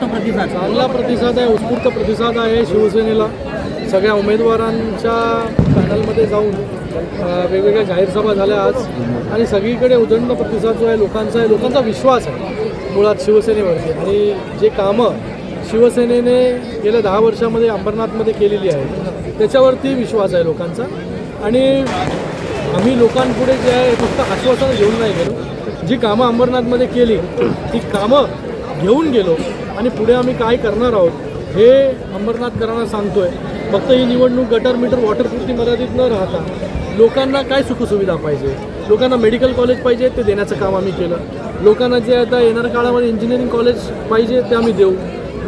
वाटतो प्रतिसाद? चांगला प्रतिसाद आहे उत्स्फूर्त प्रतिसाद आहे शिवसेनेला. सगळ्या उमेदवारांच्या पॅनलमध्ये जाऊन वेगवेगळ्या जाहीर सभा झाल्या आज. आणि सगळीकडे उदंड प्रतिसाद जो आहे लोकांचा आहे लोकांचा विश्वास आहे मुळात शिवसेनेवरती. आणि जे कामं शिवसेनेने गेल्या दहा वर्षामध्ये अंबरनाथमध्ये केलेली आहे त्याच्यावरती विश्वास आहे लोकांचा. आणि आम्ही लोकांपुढे जे आहे फक्त आश्वासन घेऊन नाही गेलो. जी कामं अंबरनाथमध्ये केली ती कामं घेऊन गेलो. आणि पुढे आम्ही काय करणार आहोत हे अंबरनाथकरांना सांगतोय. फक्त ही निवडणूक गटर मीटर वॉटरप्रूफची मर्यादित न राहता लोकांना काय सुखसुविधा पाहिजे? लोकांना मेडिकल कॉलेज पाहिजे ते देण्याचं काम आम्ही केलं. लोकांना जे आता येणाऱ्या काळामध्ये इंजिनिअरिंग कॉलेज पाहिजे ते आम्ही देऊ.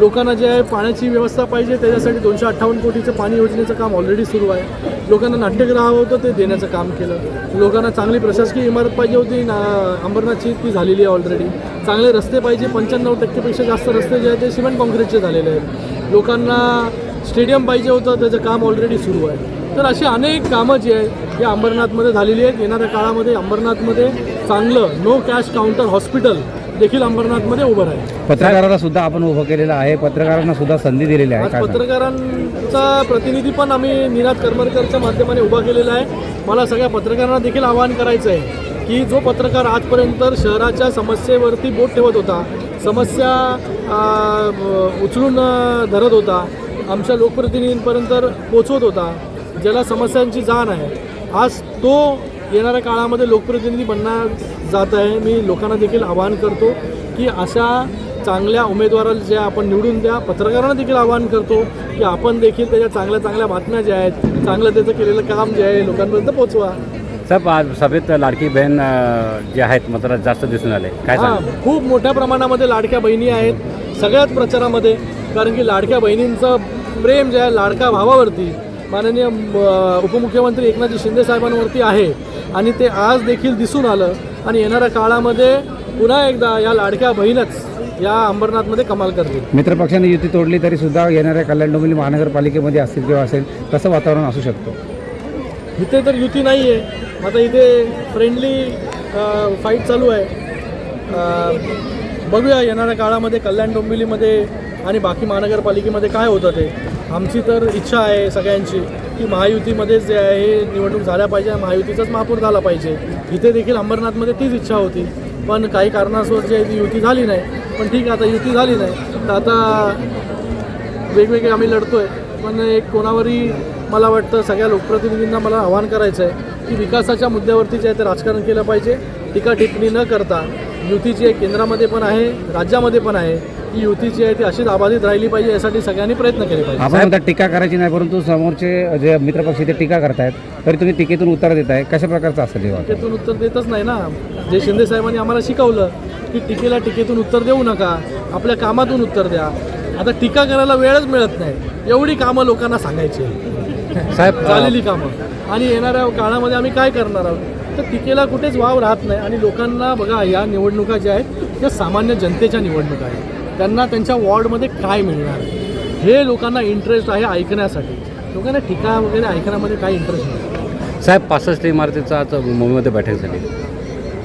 लोकांना जे आहे पाण्याची व्यवस्था पाहिजे त्याच्यासाठी दोनशे अठ्ठावन्न कोटीचं पाणी योजनेचं काम ऑलरेडी सुरू आहे. लोकांना नाट्यगृह हवं होतं ते देण्याचं काम केलं. लोकांना चांगली प्रशासकीय इमारत पाहिजे होती ना अंबरनाथची ती झालेली आहे ऑलरेडी चांगले रस्ते पाहिजे पंच्याण्णव टक्केपेक्षा जास्त रस्ते जे आहेत ते सिमेंट कॉन्क्रीटचे झालेले आहेत. लोकांना स्टेडियम पाहिजे होतं त्याचं काम ऑलरेडी सुरू आहे. तर अशी अनेक कामं जी आहेत ही अंबरनाथमध्ये झालेली आहेत. येणाऱ्या काळामध्ये अंबरनाथमध्ये चांगलं नो कॅश काउंटर हॉस्पिटल देखील अंबरनाथमध्ये उभं राहील. पत्रकाराला सुद्धा आपण उभं केलेलं आहे. पत्रकारांना सुद्धा संधी दिलेली आहे. आज काय सांगाल? पत्रकारांचा प्रतिनिधी पण आम्ही निनाद करमरकरच्या माध्यमाने उभा केलेला आहे. मला सगळ्या पत्रकारांना देखील आवाहन करायचं आहे की जो पत्रकार आजपर्यंत शहराच्या समस्येवरती बोट ठेवत होता समस्या आ, उचलून धरत होता आमच्या लोकप्रतिनिधींपर्यंत पोचवत होता ज्याला समस्यांची जाण आहे. आज तो येणाऱ्या काळामध्ये लोकप्रतिनिधी बनणार जात आहे. मी लोकांना देखील आवाहन करतो की अशा चांगल्या उमेदवाराला जे आपण निवडून द्या पत्रकारांना देखील आवाहन करतो की आपण देखील त्याच्या चांगल्या चांगल्या बातम्या ज्या आहेत चांगलं त्याचं केलेलं काम जे आहे लोकांपर्यंत पोचवा साहेब आज सभेत लाडकी बहीण जे आहेत मात्र जास्त दिसून आले. काय हां खूप मोठ्या प्रमाणामध्ये लाडक्या बहिणी आहेत सगळ्याच प्रचारामध्ये. कारण की लाडक्या बहिणींचं प्रेम जे आहे लाडका भावावरती. माननीय उपमुख्यमंत्री एकनाथजी शिंदे साहेबांवरती आहे. आणि ते आज देखील दिसून आलं. आणि येणाऱ्या काळामध्ये पुन्हा एकदा या लाडक्या बहीणच या अंबरनाथमध्ये कमाल करतील. मित्रपक्षाने युती तोडली तरी सुद्धा येणाऱ्या कल्याण डोंबिवली महानगरपालिकेमध्ये असतील किंवा असेल कसं वातावरण असू शकतं. इथे तर युती नाही आहे आता इथे फ्रेंडली फाईट चालू आहे. बघूया येणाऱ्या काळामध्ये कल्याण डोंबिवलीमध्ये आणि बाकी महानगरपालिकेमध्ये काय होतं ते. आमची तर इच्छा आहे सगळ्यांची की महायुतीमध्ये जे आहे निवडणूक झाल्या पाहिजे महायुतीचाच महापौर झाला पाहिजे. इथे देखील अंबरनाथमध्ये तीच इच्छा होती. पण काही कारणास्तव जे आहे ती युती झाली नाही. पण ठीक आहे आता युती झाली नाही. तर आता वेगवेगळे आम्ही लढतो आहे पण एक कोणावरही मला वाटतं सगळ्या लोकप्रतिनिधींना मला आवाहन करायचं आहे की विकासाच्या मुद्द्यावरती जे आहे ते राजकारण केलं पाहिजे. टीका टिप्पणी न करता युती जी आहे केंद्रामध्ये पण आहे राज्यामध्ये पण आहे. ही युती जी आहे ती अशीच अबाधित राहिली पाहिजे यासाठी सगळ्यांनी प्रयत्न केले पाहिजे. आपण म्हणता टीका करायची नाही परंतु समोरचे जे मित्रपक्ष ते टीका करतायत तरी तुम्ही टीकेतून उत्तर देताय. कशा प्रकारचं असेल हे वातावरण? टीकेतून उत्तर देतच नाही ना. जे शिंदे साहेबांनी आम्हाला शिकवलं की टीकेला टीकेतून उत्तर देऊ नका आपल्या कामातून उत्तर द्या. आता टीका करायला वेळच मिळत नाही. एवढी कामं लोकांना सांगायची साहेब झालेली कामं. आणि येणाऱ्या काळामध्ये आम्ही काय करणार आहोत? तर टीकेला कुठेच वाव राहत नाही. आणि लोकांना बघा या निवडणुका ज्या आहेत त्या सामान्य जनतेच्या निवडणुका आहेत. त्यांना त्यांच्या वॉर्डमध्ये काय मिळणार? हे लोकांना इंटरेस्ट आहे ऐकण्यासाठी. लोकांना टीका वगैरे ऐकण्यामध्ये काय इंटरेस्ट नाही. साहेब पासष्ट इमारतीचा आज मुंबईमध्ये बैठक झाली.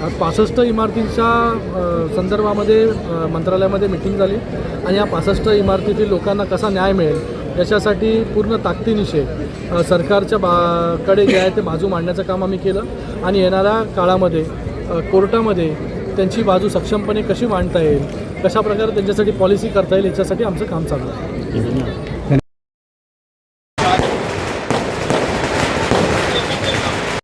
आज पासष्ट इमारतींच्या संदर्भामध्ये मंत्रालयामध्ये मिटिंग झाली. आणि या पासष्ट इमारतीतील लोकांना कसा न्याय मिळेल? याच्यासाठी पूर्ण ताकदीनिशे सरकारच्या बा कडे जे आहे ते बाजू मांडण्याचं काम आम्ही केलं. आणि येणाऱ्या काळामध्ये कोर्टामध्ये त्यांची बाजू सक्षमपणे कशी मांडता येईल? कशा प्रकारे त्यांच्यासाठी पॉलिसी करता येईल याच्यासाठी आमचं काम चालू आहे.